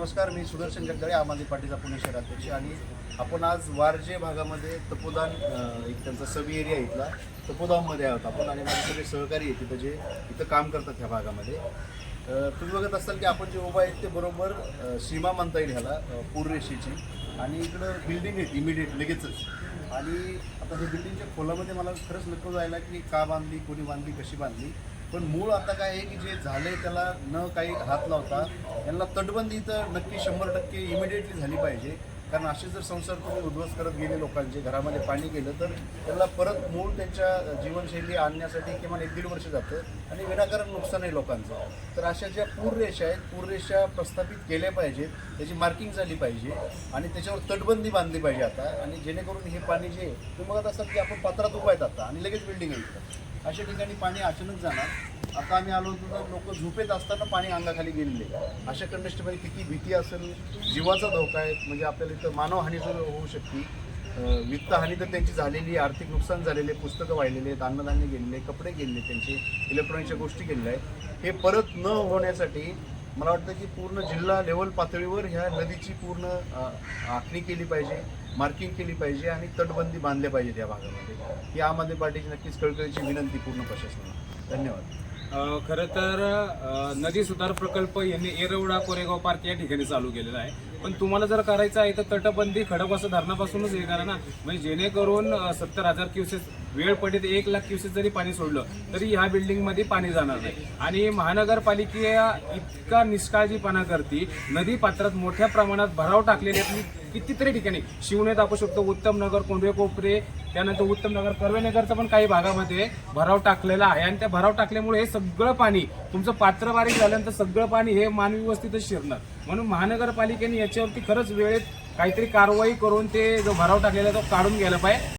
नमस्कार मी सुदर्शन जगदाळे आम आदमी पार्टीचा पुणे शहराध्यक्ष आणि आपण आज वारजे भागामध्ये तपोदान एक त्यांचा सब एरिया इथला. तपोदानमध्ये आहोत आपण आणि माझे सगळे सहकारी आहेत तिथं जे इथं काम करतात ह्या भागामध्ये. तुम्ही बघत असाल की आपण जे उभा आहेत ते बरोबर सीमा म्हणता येईल ह्याला पूररेषेची आणि इकडं बिल्डिंग आहेत इमिडिएट लगेचच. आणि आता हे बिल्डिंगच्या खोलामध्ये मला खरंच नको जायला की का बांधली कोणी बांधली कशी बांधली. पण मूळ आता काय आहे की जे झालंय त्याला न काही हात लावता यांना तटबंदी तर नक्की शंभर टक्के इमिडिएटली झाली पाहिजे. कारण असे जर संसार तुम्ही उद्ध्वस्त करत गेले लोकांचे घरामध्ये पाणी गेलं तर त्यांना परत मूळ त्यांच्या जीवनशैली आणण्यासाठी किमान एक दीड वर्ष जातं आणि विनाकारण नुकसान आहे लोकांचं. तर अशा ज्या पूररेषा आहेत पूररेषा प्रस्थापित केल्या पाहिजेत त्याची मार्किंग झाली पाहिजे आणि त्याच्यावर तटबंदी बांधली पाहिजे आता. आणि जेणेकरून हे पाणी जे तुम्ही बघत असाल की आपण पात्रात उभा आहेत आता आणि लगेच बिल्डिंग आहे अशा ठिकाणी पाणी अचानक जाणार आता आम्ही आलो होतो तर लोक झोपेत असताना पाणी अंगाखाली गेलेले. अशा कंडिशनमध्ये किती भीती असेल? जीवाचा धोका आहे. म्हणजे आपल्याला इथं मानवहानी जर होऊ शकते. वित्तहानी तर त्यांची झालेली आर्थिक नुकसान झालेले पुस्तकं वाहिलेले आहेत अन्नधान्य गेलेले कपडे गेलेले त्यांचे इलेक्ट्रॉनिकच्या गोष्टी गेलेल्या आहेत. हे परत न होण्यासाठी मला वाटतं की पूर्ण जिल्हा लेवल पातळीवर ह्या नदीची पूर्ण आखणी केली पाहिजे मार्किंग केली पाहिजे आणि तटबंदी बांधल्या पाहिजेत या भागामध्ये. ही आम आदमी पार्टीची नक्कीच कळकळीची विनंती पूर्ण प्रशासनाला. धन्यवाद. खरं तर नदी सुधार प्रकल्प यांनी एरवडा कोरेगाव पार्क या ठिकाणी चालू केलेला आहे. पण तुम्हाला जर करायचं आहे तर तटबंदी खडकवासं धरणापासूनच हे करा ना. म्हणजे जेणेकरून सत्तर हजार क्युसेस वेळ पडेल एक लाख क्युसेस जरी पाणी सोडलं तरी ह्या बिल्डिंगमध्ये पाणी जाणार नाही. आणि महानगरपालिका इतका निष्काळजीपणा करते नदी पात्रात मोठ्या प्रमाणात भराव टाकलेले आहेत. कितीतरी ठिकाणी शिवणे दाखवू शकतो उत्तम नगर कोंढवे कोपरे त्यानंतर उत्तम नगर कर्वेनगरचं पण काही भागामध्ये भराव टाकलेला आहे. आणि त्या भराव टाकल्यामुळे हे सगळं पाणी तुमचं पात्र बारीक झाल्यानंतर सगळं पाणी हे मानवी वस्तीतच शिरणार. म्हणून महानगरपालिकेने याच्यावरती खरंच वेळेत काहीतरी कारवाई करून ते जो भराव टाकलेला तो काढून गेला पाहिजे.